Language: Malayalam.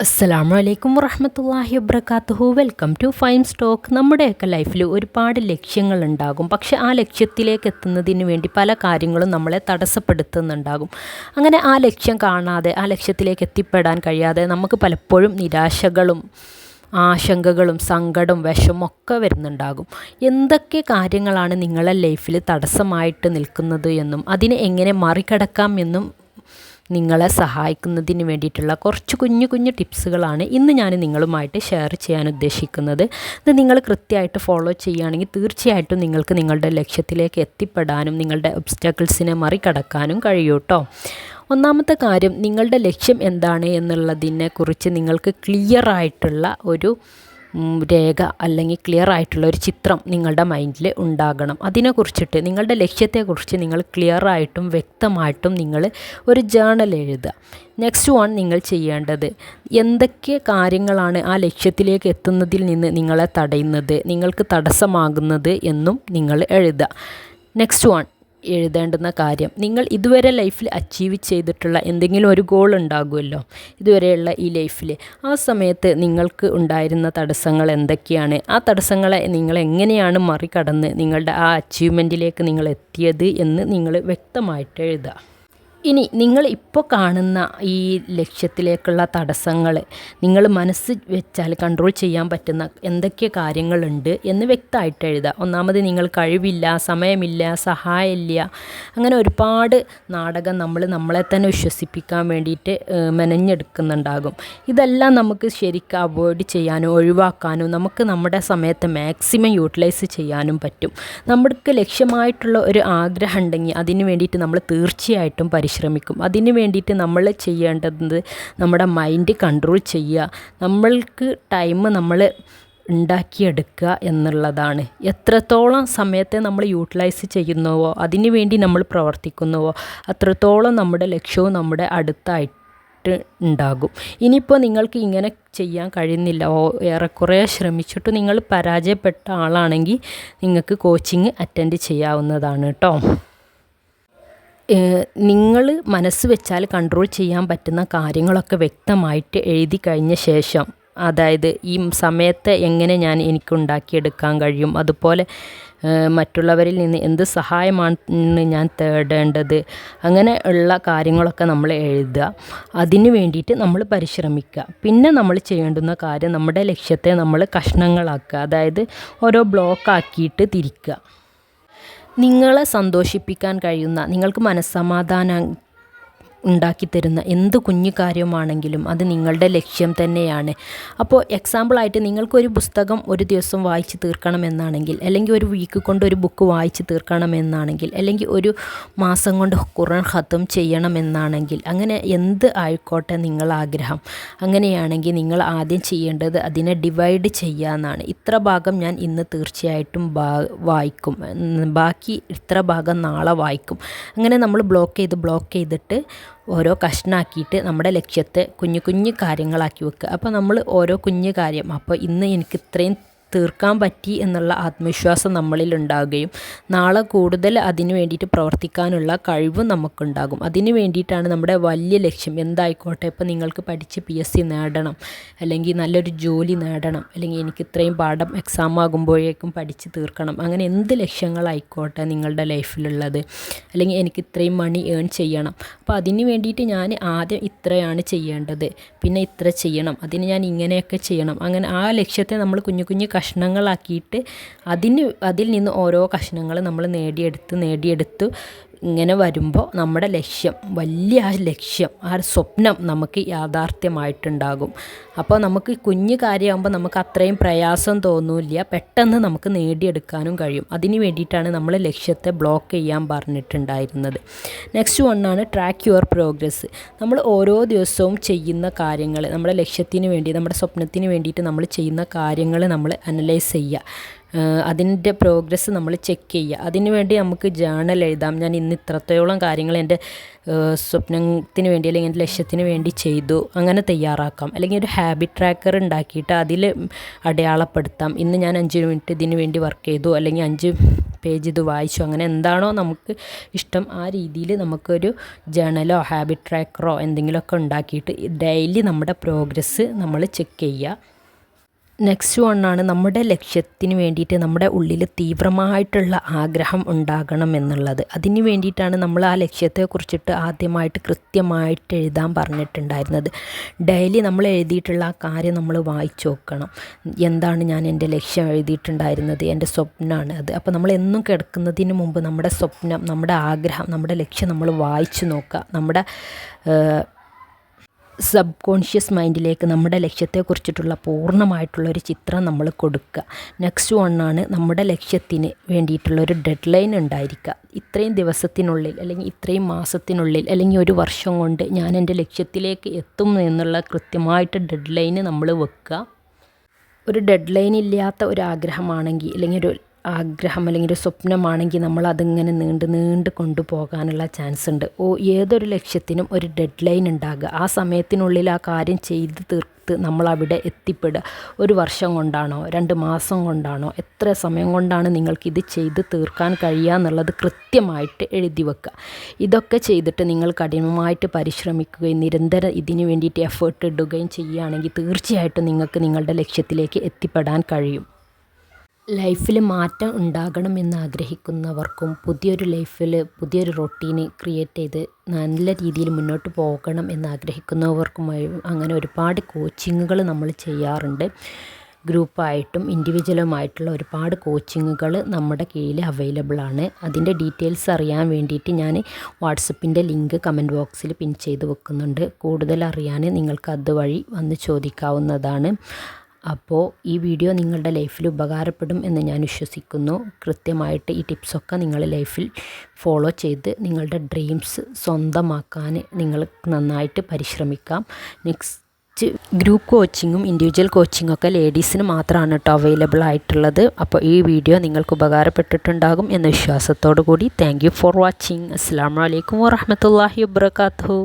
അസ്സലാമു വലൈക്കും വറഹമത്തല്ലാഹി വബർക്കാത്തുഹു വെൽക്കം ടു ഫൈം സ്റ്റോക്ക്. നമ്മുടെയൊക്കെ ലൈഫിൽ ഒരുപാട് ലക്ഷ്യങ്ങളുണ്ടാകും. പക്ഷെ ആ ലക്ഷ്യത്തിലേക്ക് എത്തുന്നതിന് വേണ്ടി പല കാര്യങ്ങളും നമ്മളെ തടസ്സപ്പെടുത്തുന്നുണ്ടാകും. അങ്ങനെ ആ ലക്ഷ്യം കാണാതെ ആ ലക്ഷ്യത്തിലേക്ക് എത്തിപ്പെടാൻ കഴിയാതെ നമുക്ക് പലപ്പോഴും നിരാശകളും ആശങ്കകളും സങ്കടം വിഷമൊക്കെ വരുന്നുണ്ടാകും. എന്തൊക്കെ കാര്യങ്ങളാണ് നിങ്ങളെ ലൈഫിൽ തടസ്സമായിട്ട് നിൽക്കുന്നത് എന്നും അതിനെ എങ്ങനെ മറികടക്കാം എന്നും നിങ്ങളെ സഹായിക്കുന്നതിന് വേണ്ടിയിട്ടുള്ള കുറച്ച് കുഞ്ഞു കുഞ്ഞു ടിപ്സുകളാണ് ഇന്ന് ഞാൻ നിങ്ങളുമായിട്ട് ഷെയർ ചെയ്യാൻ ഉദ്ദേശിക്കുന്നത്. ഇത് നിങ്ങൾ കൃത്യമായിട്ട് ഫോളോ ചെയ്യുകയാണെങ്കിൽ തീർച്ചയായിട്ടും നിങ്ങൾക്ക് നിങ്ങളുടെ ലക്ഷ്യത്തിലേക്ക് എത്തിപ്പെടാനും നിങ്ങളുടെ ഒബ്സ്റ്റക്കിൾസിനെ മറികടക്കാനും കഴിയും കേട്ടോ ഒന്നാമത്തെ കാര്യം നിങ്ങളുടെ ലക്ഷ്യം എന്താണ് എന്നുള്ളതിനെക്കുറിച്ച് നിങ്ങൾക്ക് ക്ലിയർ ആയിട്ടുള്ള ഒരു രേഖ അല്ലെങ്കിൽ ക്ലിയർ ആയിട്ടുള്ള ഒരു ചിത്രം നിങ്ങളുടെ മൈൻഡിൽ ഉണ്ടാകണം. അതിനെക്കുറിച്ചിട്ട് നിങ്ങളുടെ ലക്ഷ്യത്തെക്കുറിച്ച് നിങ്ങൾ ക്ലിയർ ആയിട്ടും വ്യക്തമായിട്ടും നിങ്ങൾ ഒരു ജേണൽ എഴുതുക. നെക്സ്റ്റ് വൺ നിങ്ങൾ ചെയ്യേണ്ടത് എന്തൊക്കെ കാര്യങ്ങളാണ് ആ ലക്ഷ്യത്തിലേക്ക് എത്തുന്നതിൽ നിന്ന് നിങ്ങളെ തടയുന്നത് നിങ്ങൾക്ക് തടസ്സമാകുന്നത് എന്നും നിങ്ങൾ എഴുതുക. നെക്സ്റ്റ് വൺ എഴുതേണ്ടുന്ന കാര്യം. നിങ്ങൾ ഇതുവരെ ലൈഫിൽ അച്ചീവ് ചെയ്തിട്ടുള്ള എന്തെങ്കിലും ഒരു ഗോൾ ഉണ്ടാകുമല്ലോ ഇതുവരെയുള്ള ഈ ലൈഫിൽ ആ സമയത്ത് നിങ്ങൾക്ക് ഉണ്ടായിരുന്ന തടസ്സങ്ങൾ എന്തൊക്കെയാണ്? ആ തടസ്സങ്ങളെ നിങ്ങൾ എങ്ങനെയാണ് മറികടന്ന് നിങ്ങളുടെ ആ അച്ചീവ്മെന്റിലേക്ക് നിങ്ങൾ എത്തിയത് എന്ന് നിങ്ങൾ വ്യക്തമായിട്ട് എഴുതുക. ഇനി നിങ്ങൾ ഇപ്പോൾ കാണുന്ന ഈ ലക്ഷ്യത്തിലേക്കുള്ള തടസ്സങ്ങൾ നിങ്ങൾ മനസ്സ് വെച്ചാൽ കൺട്രോൾ ചെയ്യാൻ പറ്റുന്ന എന്തൊക്കെ കാര്യങ്ങളുണ്ട് എന്ന് വ്യക്തമായിട്ട് എഴുതുക. ഒന്നാമത് നിങ്ങൾ കഴിവില്ല സമയമില്ല സഹായമില്ല അങ്ങനെ ഒരുപാട് നാടകം നമ്മൾ നമ്മളെ തന്നെ വിശ്വസിപ്പിക്കാൻ വേണ്ടിയിട്ട് മെനഞ്ഞെടുക്കുന്നുണ്ടാകും. ഇതെല്ലാം നമുക്ക് ശരിക്കും അവോയ്ഡ് ചെയ്യാനും ഒഴിവാക്കാനും നമുക്ക് നമ്മുടെ സമയത്തെ മാക്സിമം യൂട്ടിലൈസ് ചെയ്യാനും പറ്റും. നമ്മൾക്ക് ലക്ഷ്യമായിട്ടുള്ള ഒരു ആഗ്രഹം ഉണ്ടെങ്കിൽ അതിന് വേണ്ടിയിട്ട് നമ്മൾ തീർച്ചയായിട്ടും പരിശ്രമിക്കും അതിന് വേണ്ടിയിട്ട് നമ്മൾ ചെയ്യേണ്ടത് നമ്മുടെ മൈൻഡ് കൺട്രോൾ ചെയ്യുക. നമ്മൾക്ക് ടൈം നമ്മൾ ഉണ്ടാക്കിയെടുക്കുക എന്നുള്ളതാണ്. എത്രത്തോളം സമയത്തെ നമ്മൾ യൂട്ടിലൈസ് ചെയ്യുന്നുവോ അതിന് വേണ്ടി നമ്മൾ പ്രവർത്തിക്കുന്നുവോ അത്രത്തോളം നമ്മുടെ ലക്ഷ്യവും നമ്മുടെ അടുത്തായിട്ട് ഉണ്ടാകും. ഇനിയിപ്പോൾ നിങ്ങൾക്ക് ഇങ്ങനെ ചെയ്യാൻ കഴിയുന്നില്ല. ഓ ഏറെക്കുറെ ശ്രമിച്ചിട്ട് നിങ്ങൾ പരാജയപ്പെട്ട ആളാണെങ്കിൽ നിങ്ങൾക്ക് കോച്ചിങ് അറ്റൻഡ് ചെയ്യാവുന്നതാണ് കേട്ടോ. നിങ്ങൾ മനസ്സ് വെച്ചാൽ കൺട്രോൾ ചെയ്യാൻ പറ്റുന്ന കാര്യങ്ങളൊക്കെ വ്യക്തമായിട്ട് എഴുതി കഴിഞ്ഞ ശേഷം അതായത് ഈ സമയത്ത് എങ്ങനെ ഞാൻ എനിക്ക് ഉണ്ടാക്കിയെടുക്കാൻ കഴിയും അതുപോലെ മറ്റുള്ളവരിൽ നിന്ന് എന്ത് സഹായമാണ് ഞാൻ തേടേണ്ടത് അങ്ങനെ ഉള്ള കാര്യങ്ങളൊക്കെ നമ്മൾ എഴുതുക. അതിന് വേണ്ടിയിട്ട് നമ്മൾ പരിശ്രമിക്കുക. പിന്നെ നമ്മൾ ചെയ്യേണ്ടുന്ന കാര്യം നമ്മുടെ ലക്ഷ്യത്തെ നമ്മൾ കഷ്ണങ്ങളാക്കുക. അതായത് ഓരോ ബ്ലോക്കാക്കിയിട്ട് തിരിക്കുക. നിങ്ങളെ സന്തോഷിപ്പിക്കാൻ കഴിയുന്ന നിങ്ങൾക്ക് മനസ്സമാധാനം ഉണ്ടാക്കിത്തരുന്ന എന്ത് കുഞ്ഞു കാര്യമാണെങ്കിലും അത് നിങ്ങളുടെ ലക്ഷ്യം തന്നെയാണ്. അപ്പോൾ എക്സാമ്പിളായിട്ട് നിങ്ങൾക്കൊരു പുസ്തകം ഒരു ദിവസം വായിച്ച് തീർക്കണമെന്നാണെങ്കിൽ അല്ലെങ്കിൽ ഒരു വീക്ക് കൊണ്ട് ഒരു ബുക്ക് വായിച്ച് തീർക്കണമെന്നാണെങ്കിൽ അല്ലെങ്കിൽ ഒരു മാസം കൊണ്ട് ഖുറാൻ ഹത്തും ചെയ്യണമെന്നാണെങ്കിൽ അങ്ങനെ എന്ത് ആയിക്കോട്ടെ നിങ്ങൾ ആഗ്രഹം. അങ്ങനെയാണെങ്കിൽ നിങ്ങൾ ആദ്യം ചെയ്യേണ്ടത് അതിനെ ഡിവൈഡ് ചെയ്യാമെന്നാണ് ഇത്ര ഭാഗം ഞാൻ ഇന്ന് തീർച്ചയായിട്ടും വായിക്കും. ബാക്കി ഇത്ര ഭാഗം നാളെ വായിക്കും. അങ്ങനെ നമ്മൾ ബ്ലോക്ക് ചെയ്ത് ബ്ലോക്ക് ചെയ്തിട്ട് ഓരോ കഷ്ണാക്കിയിട്ട് നമ്മുടെ ലക്ഷ്യത്തെ കുഞ്ഞു കുഞ്ഞു കാര്യങ്ങളാക്കി വെക്കുക. അപ്പോൾ നമ്മൾ ഓരോ കുഞ്ഞു കാര്യം അപ്പോൾ ഇന്ന് എനിക്ക് ഇത്രയും തീർക്കാൻ പറ്റി എന്നുള്ള ആത്മവിശ്വാസം നമ്മളിൽ ഉണ്ടാകുകയും നാളെ കൂടുതൽ അതിനു വേണ്ടിയിട്ട് പ്രവർത്തിക്കാനുള്ള കഴിവ് നമുക്കുണ്ടാകും. അതിന് വേണ്ടിയിട്ടാണ് നമ്മുടെ വലിയ ലക്ഷ്യം എന്തായിക്കോട്ടെ? ഇപ്പോൾ നിങ്ങൾക്ക് പഠിച്ച് പി എസ് സി നേടണം അല്ലെങ്കിൽ നല്ലൊരു ജോലി നേടണം അല്ലെങ്കിൽ എനിക്ക് ഇത്രയും പാഠം എക്സാം ആകുമ്പോഴേക്കും പഠിച്ച് തീർക്കണം. അങ്ങനെ എന്ത് ലക്ഷ്യങ്ങളായിക്കോട്ടെ നിങ്ങളുടെ ലൈഫിലുള്ളത്? അല്ലെങ്കിൽ എനിക്ക് ഇത്രയും മണി ഏൺ ചെയ്യണം. അപ്പോൾ അതിന് വേണ്ടിയിട്ട് ഞാൻ ആദ്യം ഇത്രയാണ് ചെയ്യേണ്ടത്. പിന്നെ ഇത്ര ചെയ്യണം. അതിന് ഞാൻ ഇങ്ങനെയൊക്കെ ചെയ്യണം. അങ്ങനെ ആ ലക്ഷ്യത്തെ നമ്മൾ കുഞ്ഞു കുഞ്ഞു കഷ്ണങ്ങളാക്കിയിട്ട് അതിന് അതിൽ നിന്ന് ഓരോ കഷ്ണങ്ങൾ നമ്മൾ നേടിയെടുത്ത് നേടിയെടുത്ത്. ഇങ്ങനെ വരുമ്പോൾ നമ്മുടെ ലക്ഷ്യം വലിയ ആ ലക്ഷ്യം ആ സ്വപ്നം നമുക്ക് യാഥാർത്ഥ്യമായിട്ടുണ്ടാകും. അപ്പോൾ നമുക്ക് കുഞ്ഞു കാര്യമാകുമ്പോൾ നമുക്ക് അത്രയും പ്രയാസം തോന്നില്ല. പെട്ടെന്ന് നമുക്ക് നേടിയെടുക്കാനും കഴിയും. അതിന് വേണ്ടിയിട്ടാണ് നമ്മൾ ലക്ഷ്യത്തെ ബ്ലോക്ക് ചെയ്യാൻ പറഞ്ഞിട്ടുണ്ടായിരുന്നത്. നെക്സ്റ്റ് വണ്ണാണ് ട്രാക്ക് യുവർ പ്രോഗ്രസ് നമ്മൾ ഓരോ ദിവസവും ചെയ്യുന്ന കാര്യങ്ങൾ നമ്മുടെ ലക്ഷ്യത്തിന് വേണ്ടി നമ്മുടെ സ്വപ്നത്തിന് വേണ്ടിയിട്ട് നമ്മൾ ചെയ്യുന്ന കാര്യങ്ങൾ നമ്മൾ അനലൈസ് ചെയ്യുക. അതിന്റെ പ്രോഗ്രസ് നമ്മൾ ചെക്ക് ചെയ്യുക. അതിന് വേണ്ടി നമുക്ക് ജേണൽ എഴുതാം. ഞാൻ ഇന്ന് ഇത്രത്തോളം കാര്യങ്ങൾ എന്റെ സ്വപ്നത്തിന് വേണ്ടി അല്ലെങ്കിൽ എന്റെ ലക്ഷ്യത്തിന് വേണ്ടി ചെയ്തു. അങ്ങനെ തയ്യാറാക്കാം. അല്ലെങ്കിൽ ഒരു ഹാബിറ്റ് ട്രാക്കർ ഉണ്ടാക്കിയിട്ട് അതിൽ അടയാളപ്പെടുത്താം. ഇന്ന് ഞാൻ അഞ്ച് മിനിറ്റ് ഇതിന് വേണ്ടി വർക്ക് ചെയ്തു. അല്ലെങ്കിൽ അഞ്ച് പേജ് ഇത് വായിച്ചു. അങ്ങനെ എന്താണോ നമുക്ക് ഇഷ്ടം ആ രീതിയിൽ നമുക്കൊരു ജേണലോ ഹാബിറ്റ് ട്രാക്കറോ എന്തെങ്കിലുമൊക്കെ ഉണ്ടാക്കിയിട്ട് ഡെയിലി നമ്മുടെ പ്രോഗ്രസ് നമ്മൾ ചെക്ക് ചെയ്യുക. നെക്സ്റ്റ് വണ്ണാണ് നമ്മുടെ ലക്ഷ്യത്തിന് വേണ്ടിയിട്ട് നമ്മുടെ ഉള്ളിൽ തീവ്രമായിട്ടുള്ള ആഗ്രഹം ഉണ്ടാകണം എന്നുള്ളത്. അതിന് വേണ്ടിയിട്ടാണ് നമ്മൾ ആ ലക്ഷ്യത്തെക്കുറിച്ചിട്ട് ആദ്യമായിട്ട് കൃത്യമായിട്ട് എഴുതാൻ പറഞ്ഞിട്ടുണ്ടായിരുന്നത്. ഡെയിലി നമ്മൾ എഴുതിയിട്ടുള്ള ആ കാര്യം നമ്മൾ വായിച്ചു നോക്കണം. എന്താണ് ഞാൻ എന്റെ ലക്ഷ്യം എഴുതിയിട്ടുണ്ടായിരുന്നത്? എന്റെ സ്വപ്നമാണ് അത്. അപ്പോൾ നമ്മൾ എന്നും കിടക്കുന്നതിന് മുമ്പ് നമ്മുടെ സ്വപ്നം നമ്മുടെ ആഗ്രഹം നമ്മുടെ ലക്ഷ്യം നമ്മൾ വായിച്ചു നോക്കുക. നമ്മുടെ സബ് കോൺഷ്യസ് മൈൻഡിലേക്ക് നമ്മുടെ ലക്ഷ്യത്തെക്കുറിച്ചിട്ടുള്ള പൂർണമായിട്ടുള്ള ഒരു ചിത്രം നമ്മൾ കൊടുക്കുക. നെക്സ്റ്റ് വണ്ണാണ് നമ്മുടെ ലക്ഷ്യത്തിന് വേണ്ടിയിട്ടുള്ള ഒരു ഡെഡ് ലൈൻ ഉണ്ടായിരിക്കുക. ഇത്രയും ദിവസത്തിനുള്ളിൽ അല്ലെങ്കിൽ ഇത്രയും മാസത്തിനുള്ളിൽ അല്ലെങ്കിൽ ഒരു വർഷം കൊണ്ട് ഞാൻ എന്റെ ലക്ഷ്യത്തിലേക്ക് എത്തും എന്നുള്ള കൃത്യമായിട്ട് ഡെഡ് ലൈന് നമ്മൾ വെക്കുക. ഒരു ഡെഡ് ലൈൻ ഇല്ലാത്ത ഒരു ആഗ്രഹമാണെങ്കിൽ അല്ലെങ്കിൽ ഒരു ആഗ്രഹം അല്ലെങ്കിൽ ഒരു സ്വപ്നമാണെങ്കിൽ നമ്മൾ അതിങ്ങനെ നീണ്ട് നീണ്ട് കൊണ്ടുപോകാനുള്ള ചാൻസ് ഉണ്ട്. ഓ ഏതൊരു ലക്ഷ്യത്തിനും ഒരു ഡെഡ് ലൈൻ ഉണ്ടാകുക. ആ സമയത്തിനുള്ളിൽ ആ കാര്യം ചെയ്ത് തീർത്ത് നമ്മളവിടെ എത്തിപ്പെടുക. ഒരു വർഷം കൊണ്ടാണോ രണ്ട് മാസം കൊണ്ടാണോ എത്ര സമയം കൊണ്ടാണ് നിങ്ങൾക്ക് ഇത് ചെയ്ത് തീർക്കാൻ കഴിയുക എന്നുള്ളത് കൃത്യമായിട്ട് എഴുതി വെക്കുക. ഇതൊക്കെ ചെയ്തിട്ട് നിങ്ങൾ കഠിനമായിട്ട് പരിശ്രമിക്കുകയും നിരന്തരം ഇതിന് വേണ്ടിയിട്ട് എഫേർട്ട് ഇടുകയും ചെയ്യുകയാണെങ്കിൽ തീർച്ചയായിട്ടും നിങ്ങൾക്ക് നിങ്ങളുടെ ലക്ഷ്യത്തിലേക്ക് എത്തിപ്പെടാൻ കഴിയും. ലൈഫിൽ മാറ്റം ഉണ്ടാകണം എന്ന് ആഗ്രഹിക്കുന്നവർക്കും പുതിയൊരു ലൈഫിൽ പുതിയൊരു റൊട്ടീന് ക്രിയേറ്റ് ചെയ്ത് നല്ല രീതിയിൽ മുന്നോട്ട് പോകണം എന്ന് ആഗ്രഹിക്കുന്നവർക്കുമായി അങ്ങനെ ഒരുപാട് കോച്ചിങ്ങുകൾ നമ്മൾ ചെയ്യാറുണ്ട്. ഗ്രൂപ്പായിട്ടും ഇൻഡിവിജ്വലുമായിട്ടുള്ള ഒരുപാട് കോച്ചിങ്ങുകൾ നമ്മുടെ കീഴിൽ അവൈലബിൾ ആണ്. അതിന്റെ ഡീറ്റെയിൽസ് അറിയാൻ വേണ്ടിയിട്ട് ഞാൻ വാട്സപ്പിന്റെ ലിങ്ക് കമന്റ് ബോക്സിൽ പിൻ ചെയ്ത് വെക്കുന്നുണ്ട്. കൂടുതൽ അറിയാൻ നിങ്ങൾക്ക് അതുവഴി വന്ന് ചോദിക്കാവുന്നതാണ്. അപ്പോൾ ഈ വീഡിയോ നിങ്ങളുടെ ലൈഫിൽ ഉപകാരപ്പെടും എന്ന് ഞാൻ വിശ്വസിക്കുന്നു. കൃത്യമായിട്ട് ഈ ടിപ്സൊക്കെ നിങ്ങൾ ലൈഫിൽ ഫോളോ ചെയ്ത് നിങ്ങളുടെ ഡ്രീംസ് സ്വന്തമാക്കാൻ നിങ്ങൾ നന്നായിട്ട് പരിശ്രമിക്കാം. നെക്സ്റ്റ് ഗ്രൂപ്പ് കോച്ചിങ്ങും ഇൻഡിവിജ്വൽ കോച്ചിങ്ങും ഒക്കെ ലേഡീസിന് മാത്രമാണ് കേട്ടോ അവൈലബിൾ ആയിട്ടുള്ളത്. അപ്പോൾ ഈ വീഡിയോ നിങ്ങൾക്ക് ഉപകാരപ്പെട്ടിട്ടുണ്ടാകും എന്ന വിശ്വാസത്തോടു കൂടി താങ്ക് ഫോർ വാച്ചിങ്. അസ്സാം വലൈക്കും വാഹമത്തല്ലാഹി വാബർക്കാത്തു